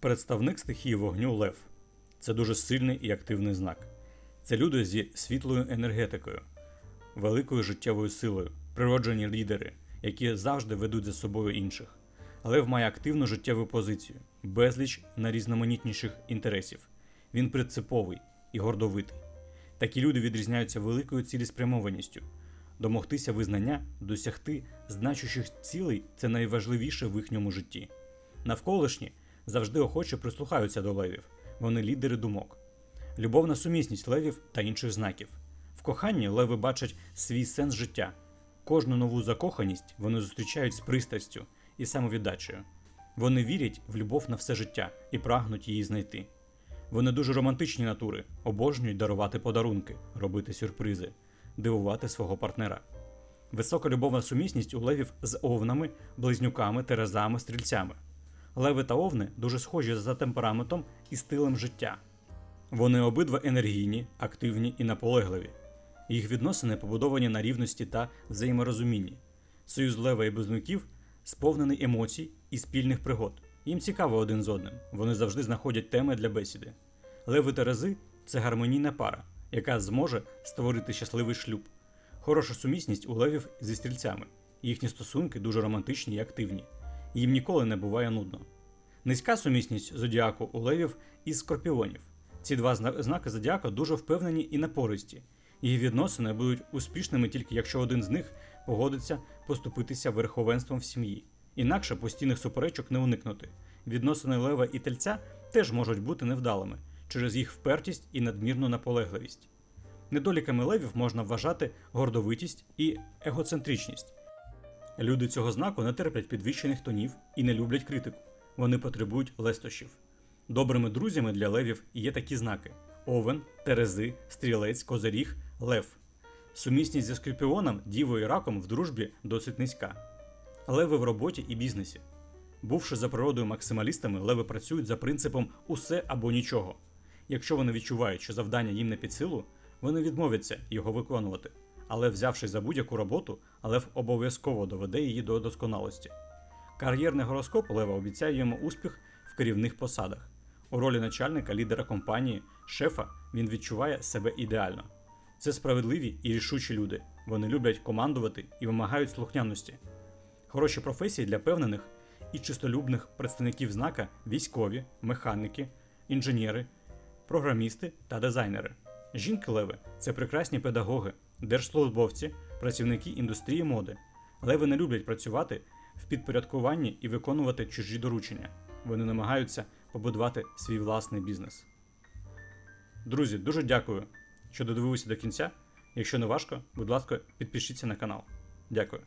Представник стихії вогню Лев це дуже сильний і активний знак. Це люди зі світлою енергетикою, великою життєвою силою, природжені лідери, які завжди ведуть за собою інших. Лев має активну життєву позицію, безліч найрізноманітніших інтересів. Він принциповий і гордовитий. Такі люди відрізняються великою цілеспрямованістю. Домогтися визнання, досягти значущих цілей це найважливіше в їхньому житті. Навколишні завжди охоче прислухаються до левів, вони лідери думок. Любовна сумісність левів та інших знаків. В коханні леви бачать свій сенс життя. Кожну нову закоханість вони зустрічають з пристрастю і самовіддачею. Вони вірять в любов на все життя і прагнуть її знайти. Вони дуже романтичні натури, обожнюють дарувати подарунки, робити сюрпризи, дивувати свого партнера. Висока любовна сумісність у левів з овнами, близнюками, терезами, стрільцями. Леви та овни дуже схожі за темпераментом і стилем життя. Вони обидва енергійні, активні і наполегливі. Їх відносини побудовані на рівності та взаєморозумінні. Союз лева і близнюків сповнений емоцій і спільних пригод. Їм цікаво один з одним, вони завжди знаходять теми для бесіди. Леви Терези це гармонійна пара, яка зможе створити щасливий шлюб. Хороша сумісність у левів зі стрільцями. Їхні стосунки дуже романтичні і активні. Їм ніколи не буває нудно. Низька сумісність зодіаку у левів із скорпіонів. Ці два знаки зодіака дуже впевнені і напористі. Їх відносини будуть успішними тільки якщо один з них погодиться поступитися верховенством в сім'ї. Інакше постійних суперечок не уникнути. Відносини лева і тельця теж можуть бути невдалими через їх впертість і надмірну наполегливість. Недоліками левів можна вважати гордовитість і егоцентричність. Люди цього знаку не терплять підвищених тонів і не люблять критику. Вони потребують лестощів. Добрими друзями для левів є такі знаки: овен, терези, стрілець, козиріг, лев. Сумісність зі скорпіоном, дівою і раком в дружбі досить низька. Леви в роботі і бізнесі. Бувши за природою максималістами, леви працюють за принципом усе або нічого. Якщо вони відчувають, що завдання їм не під силу, вони відмовляться його виконувати. Але взявшись за будь-яку роботу, лев обов'язково доведе її до досконалості. Кар'єрний гороскоп Лева обіцяє йому успіх в керівних посадах. У ролі начальника, лідера компанії, шефа він відчуває себе ідеально. Це справедливі і рішучі люди. Вони люблять командувати і вимагають слухняності. Хороші професії для певнених і чистолюбних представників знака військові, механіки, інженери, програмісти та дизайнери. Жінки леви це прекрасні педагоги, держслужбовці, працівники індустрії моди. Леви не люблять працювати в підпорядкуванні і виконувати чужі доручення. Вони намагаються побудувати свій власний бізнес. Друзі, дуже дякую, що додивилися до кінця. Якщо не важко, будь ласка, підпишіться на канал. Дякую.